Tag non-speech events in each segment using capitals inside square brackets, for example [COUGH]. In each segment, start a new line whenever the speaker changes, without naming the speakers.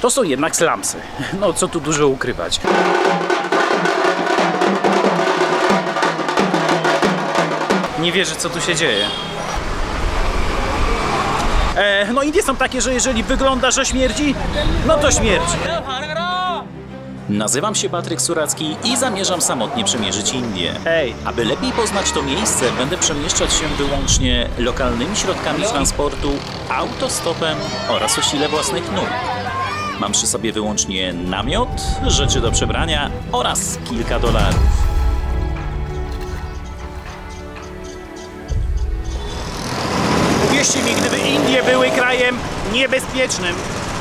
to są jednak slumsy. No co tu dużo ukrywać. Nie wierzę, co tu się dzieje. E, no Indie są takie, że jeżeli wygląda, że śmierdzi, no to śmierdzi.
Nazywam się Patryk Suracki i zamierzam samotnie przemierzyć Indię.
Hej,
Aby lepiej poznać to miejsce, będę przemieszczać się wyłącznie lokalnymi środkami transportu, autostopem oraz o sile własnych nóg. Mam przy sobie wyłącznie namiot, rzeczy do przebrania oraz kilka dolarów.
Uwierzcie mi, gdyby Indie były krajem niebezpiecznym,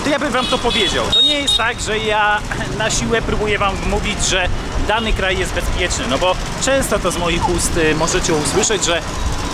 to ja bym wam to powiedział. To nie jest tak, że ja na siłę próbuję wam wmówić, że dany kraj jest bezpieczny, no bo często to z moich ust y, możecie usłyszeć, że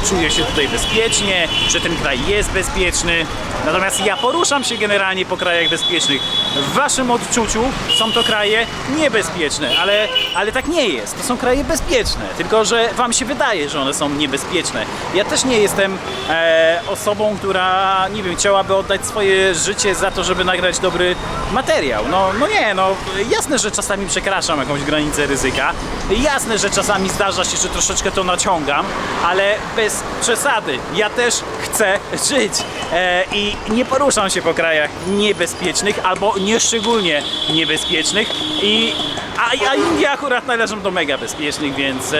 czuję się tutaj bezpiecznie, że ten kraj jest bezpieczny. Natomiast ja poruszam się generalnie po krajach bezpiecznych. W waszym odczuciu są to kraje niebezpieczne, ale, ale tak nie jest. To są kraje bezpieczne, tylko że wam się wydaje, że one są niebezpieczne. Ja też nie jestem e, osobą, która, nie wiem, chciałaby oddać swoje życie za to, żeby nagrać dobry materiał. No, no nie, no jasne, że czasami przekraczam jakąś granicę ryzyka. Jasne, że czasami zdarza się, że troszeczkę to naciągam, ale bez przesady. Ja też chcę żyć e, i nie poruszam się po krajach niebezpiecznych albo nieszczególnie niebezpiecznych i a, a Indie akurat należą do mega bezpiecznych, więc e,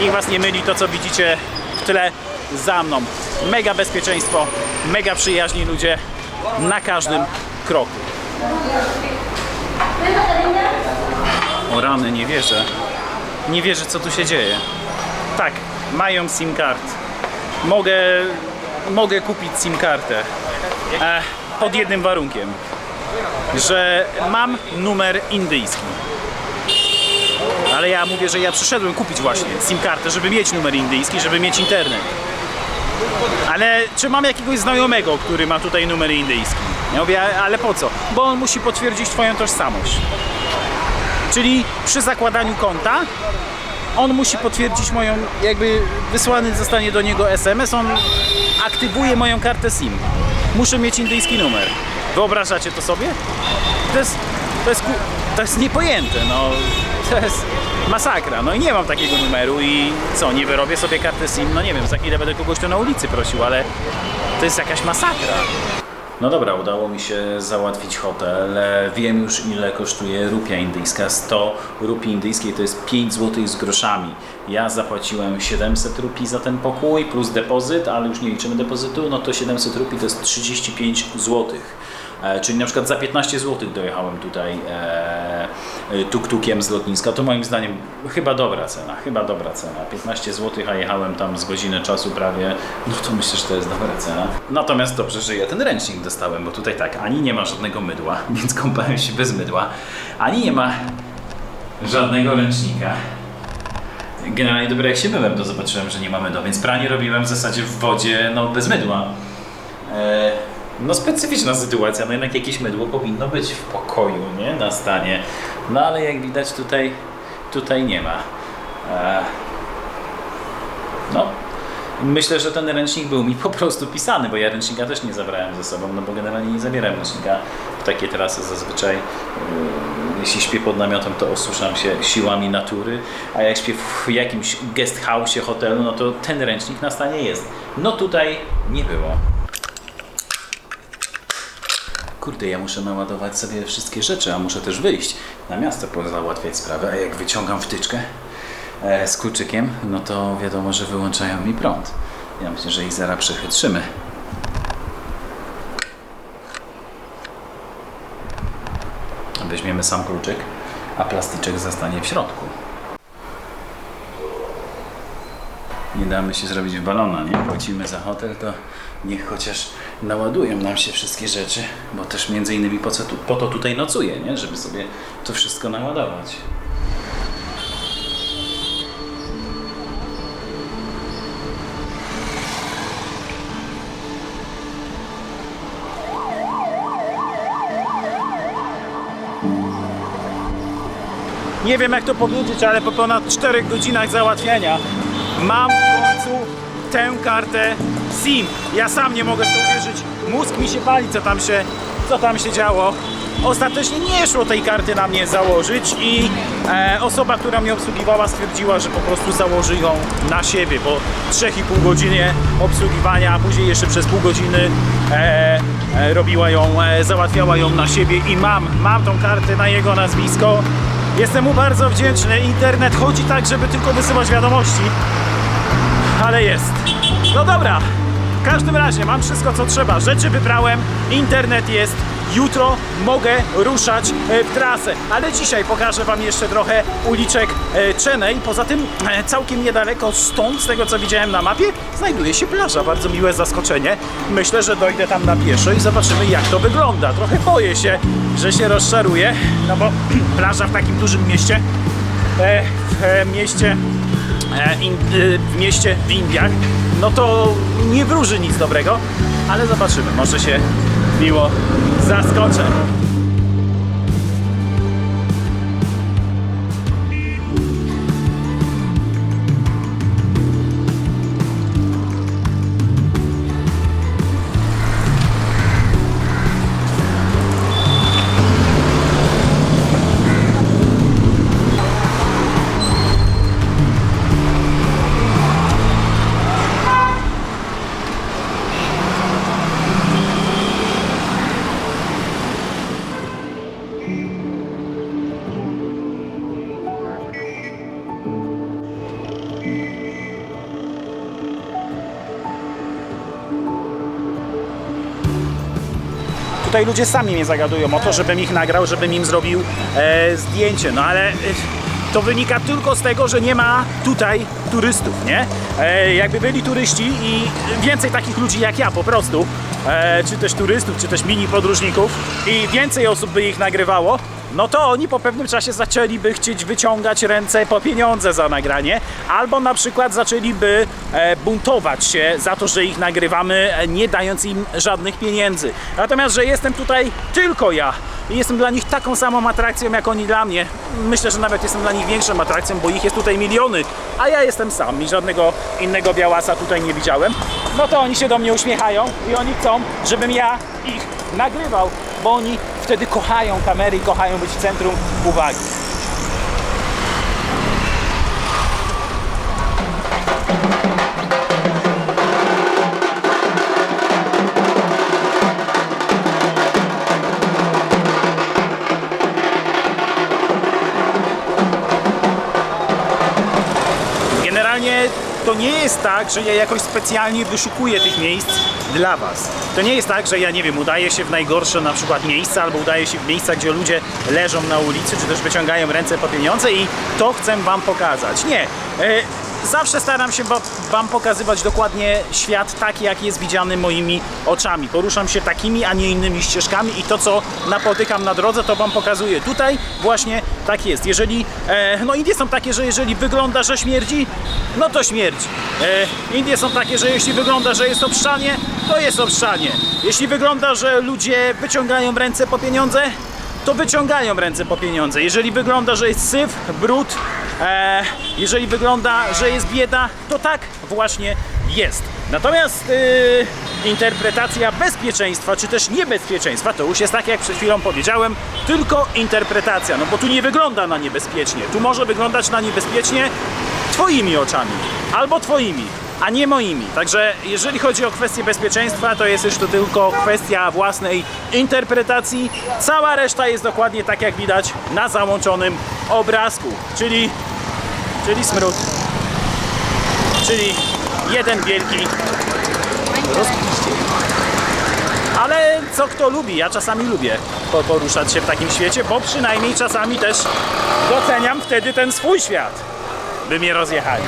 niech was nie myli to, co widzicie w tle za mną. Mega bezpieczeństwo, mega przyjaźni ludzie na każdym kroku. O rany, nie wierzę. Nie wierzę, co tu się dzieje. Tak, mają SIM kart. Mogę, mogę kupić SIM kartę. E, pod jednym warunkiem, że mam numer indyjski. Ale ja mówię, że ja przyszedłem kupić właśnie SIM kartę, żeby mieć numer indyjski, żeby mieć internet. Ale czy mam jakiegoś znajomego, który ma tutaj numer indyjski? Ja mówię, "A- ale po co? Bo on musi potwierdzić twoją tożsamość. Czyli przy zakładaniu konta on musi potwierdzić moją, jakby wysłany zostanie do niego SMS, on aktywuje moją kartę SIM. Muszę mieć indyjski numer. Wyobrażacie to sobie? To jest, to jest, to jest niepojęte, no. To jest masakra. No i nie mam takiego numeru i co, nie wyrobię sobie kartę SIM? No nie wiem, za chwilę będę kogoś tu na ulicy prosił, ale to jest jakaś masakra. No dobra, udało mi się załatwić hotel. E, Wiem już ile kosztuje rupia indyjska. 100 rupii indyjskiej to jest 5 zł z groszami. Ja zapłaciłem 700 rupii za ten pokój plus depozyt, ale już nie liczymy depozytu, no to 700 rupii to jest 35 złotych. E, Czyli na przykład za 15 zł dojechałem tutaj e, tuk-tukiem z lotniska. To moim zdaniem chyba dobra cena, chyba dobra cena. 15 zł, a jechałem tam z godzinę czasu prawie, no to myślę, że to jest dobra cena. Natomiast dobrze, że ja ten ręcznik dostałem, bo tutaj tak, ani nie ma żadnego mydła, [LAUGHS] więc kąpałem się bez mydła, ani nie ma żadnego ręcznika. Generalnie dopiero jak się myłem, to zobaczyłem, że nie ma mydła, więc pranie robiłem w zasadzie w wodzie, no bez mydła. E, no specyficzna sytuacja, no jednak jakieś mydło powinno być w pokoju, nie? Na stanie. No ale jak widać tutaj, tutaj nie ma. E, no, myślę, że ten ręcznik był mi [LAUGHS] po prostu pisany, bo ja ręcznika też nie zabrałem ze sobą, no bo generalnie nie zabieram ręcznika w takie trasy zazwyczaj. e, Jeśli śpię pod namiotem, to osuszam się siłami natury, a jak śpię w jakimś guest house, hotelu, no to ten ręcznik na stanie jest. No tutaj nie było. Kurde, ja muszę naładować sobie wszystkie rzeczy, a muszę też wyjść na miasto, załatwiać sprawę, a jak wyciągam wtyczkę e, z kluczykiem, no to wiadomo, że wyłączają mi prąd. Ja myślę, że ich zaraz przechytrzymy. Weźmiemy sam kluczyk, a plastyczek zostanie w środku. Nie damy się zrobić balona, nie? Płacimy za hotel, to niech chociaż naładują nam się wszystkie rzeczy, bo też między innymi po, co tu, po to tutaj nocuję, nie? Żeby sobie to wszystko naładować. Nie wiem jak to powiedzieć, ale po ponad 4 godzinach załatwiania mam w końcu tę kartę SIM. Ja sam nie mogę w to uwierzyć. Mózg mi się pali, co tam się, co tam się działo. ostatecznie nie szło tej karty na mnie założyć i e, osoba, która mnie obsługiwała stwierdziła, że po prostu założy ją na siebie, po 3,5 godziny obsługiwania, a później jeszcze przez pół godziny e, e, robiła ją, e, załatwiała ją na siebie i mam, mam tą kartę na jego nazwisko. Jestem mu bardzo wdzięczny. Internet chodzi tak, żeby tylko wysyłać wiadomości, ale jest. No dobra, w każdym razie mam wszystko co trzeba. Rzeczy wybrałem, internet jest. Jutro mogę ruszać e, w trasę, ale dzisiaj pokażę Wam jeszcze trochę uliczek e, Czenej. Poza tym e, całkiem niedaleko stąd, z tego co widziałem na mapie, znajduje się plaża. Bardzo miłe zaskoczenie. Myślę, że dojdę tam na pieszo i zobaczymy jak to wygląda. Trochę boję się, że się rozczaruję, no bo [CLEARS THROAT] plaża w takim dużym mieście, w mieście y, w mieście w Indiach, no to nie wróży nic dobrego, ale zobaczymy, może się miło zaskoczę. Tutaj ludzie sami mnie zagadują o to, żebym ich nagrał, żebym im zrobił e, zdjęcie. No ale e, to wynika tylko z tego, że nie ma tutaj turystów, nie? E, jakby byli turyści i więcej takich ludzi jak ja po prostu, e, czy też turystów, czy też mini podróżników i więcej osób by ich nagrywało, no to oni po pewnym czasie zaczęliby chcieć wyciągać ręce po pieniądze za nagranie, albo na przykład zaczęliby e, buntować się za to, że ich nagrywamy, e, nie dając im żadnych pieniędzy. Natomiast, że jestem tutaj tylko ja i jestem dla nich taką samą atrakcją, jak oni dla mnie, myślę, że nawet jestem dla nich większą atrakcją, bo ich jest tutaj miliony, a ja jestem sam i żadnego innego białasa tutaj nie widziałem, no to oni się do mnie uśmiechają i oni chcą, żebym ja ich nagrywał, bo oni wtedy kochają kamery i kochają być w centrum uwagi. Jest tak, że ja jakoś specjalnie wyszukuję tych miejsc dla Was. To nie jest tak, że ja nie wiem, udaję się w najgorsze na przykład miejsca, albo udaję się w miejsca, gdzie ludzie leżą na ulicy, czy też wyciągają ręce po pieniądze i to chcę Wam pokazać. Nie. Zawsze staram się wa- Wam pokazywać dokładnie świat taki, jak jest widziany moimi oczami. Poruszam się takimi, a nie innymi ścieżkami i to, co napotykam na drodze, to Wam pokazuję. Tutaj właśnie tak jest. Jeżeli, e, no Indie są takie, że jeżeli wygląda, że śmierdzi, no to śmierdzi. E, Indie są takie, że jeśli wygląda, że jest obszczanie, to jest obszczanie. Jeśli wygląda, że ludzie wyciągają ręce po pieniądze, to wyciągają ręce po pieniądze. Jeżeli wygląda, że jest syf, brud, e, jeżeli wygląda, że jest bieda, to tak właśnie jest. Natomiast e, interpretacja bezpieczeństwa, czy też niebezpieczeństwa, to już jest tak, jak przed chwilą powiedziałem, tylko interpretacja, no bo tu nie wygląda na niebezpiecznie. Tu może wyglądać na niebezpiecznie Twoimi oczami albo Twoimi a nie moimi. Także jeżeli chodzi o kwestię bezpieczeństwa, to jest już to tylko kwestia własnej interpretacji. Cała reszta jest dokładnie tak, jak widać na załączonym obrazku, czyli, czyli smród, czyli jeden wielki rozpiście. Ale co kto lubi, ja czasami lubię po- poruszać się w takim świecie, bo przynajmniej czasami też doceniam wtedy ten swój świat, by mnie rozjechali.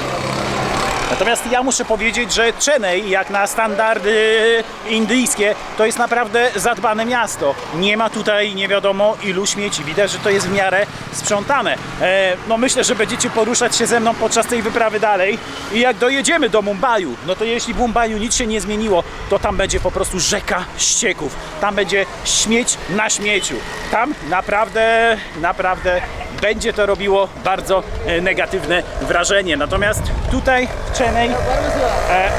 Natomiast ja muszę powiedzieć, że Chennai, jak na standardy indyjskie, to jest naprawdę zadbane miasto. Nie ma tutaj nie wiadomo ilu śmieci. Widać, że to jest w miarę sprzątane. E, no myślę, że będziecie poruszać się ze mną podczas tej wyprawy dalej. I jak dojedziemy do Mumbaiu, no to jeśli w Mumbaiu nic się nie zmieniło, to tam będzie po prostu rzeka ścieków. Tam będzie śmieć na śmieciu. Tam naprawdę, naprawdę będzie to robiło bardzo e, negatywne wrażenie. Natomiast tutaj w e,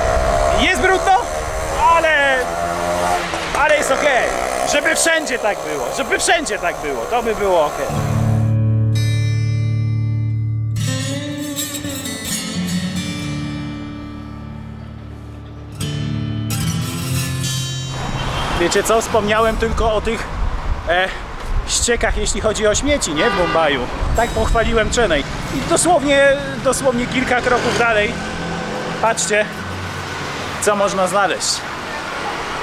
jest brudno, ale, ale jest ok. Żeby wszędzie tak było, żeby wszędzie tak było, to by było ok. Wiecie co, wspomniałem tylko o tych e, ściekach, jeśli chodzi o śmieci, nie? W Mumbaiu. Tak pochwaliłem Chennai. I dosłownie, dosłownie kilka kroków dalej, patrzcie, co można znaleźć.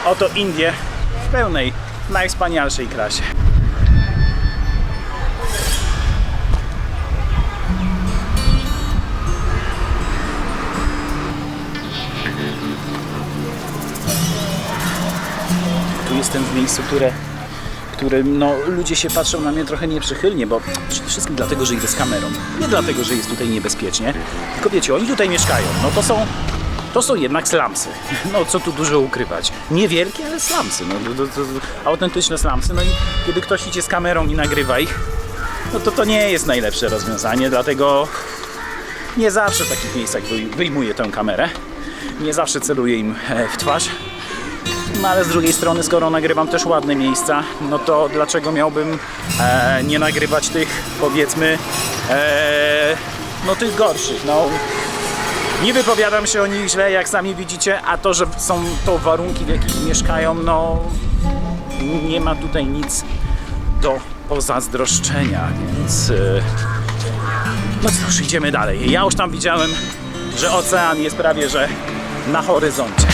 Oto Indie w pełnej, najwspanialszej klasie. Tu jestem w miejscu, które, które no, ludzie się patrzą na mnie trochę nieprzychylnie, bo przede wszystkim dlatego, że idę z kamerą. Nie dlatego, że jest tutaj niebezpiecznie, tylko wiecie, oni tutaj mieszkają. No to są, to są jednak slumsy. [LAUGHS] No co tu dużo ukrywać. Niewielkie, ale slumsy. No, to, to, autentyczne slumsy. No i kiedy ktoś idzie z kamerą i nagrywa ich, no to to nie jest najlepsze rozwiązanie, dlatego nie zawsze w takich miejscach wyj- wyjmuję tę kamerę. Nie zawsze celuję im e, w twarz. No ale z drugiej strony, skoro nagrywam też ładne miejsca, no to dlaczego miałbym e, nie nagrywać tych, powiedzmy, e, no tych gorszych, no. Nie wypowiadam się o nich źle, jak sami widzicie, a to, że są to warunki, w jakich mieszkają, no nie ma tutaj nic do pozazdroszczenia, więc... E, no cóż, idziemy dalej. Ja już tam widziałem, że ocean jest prawie że na horyzoncie.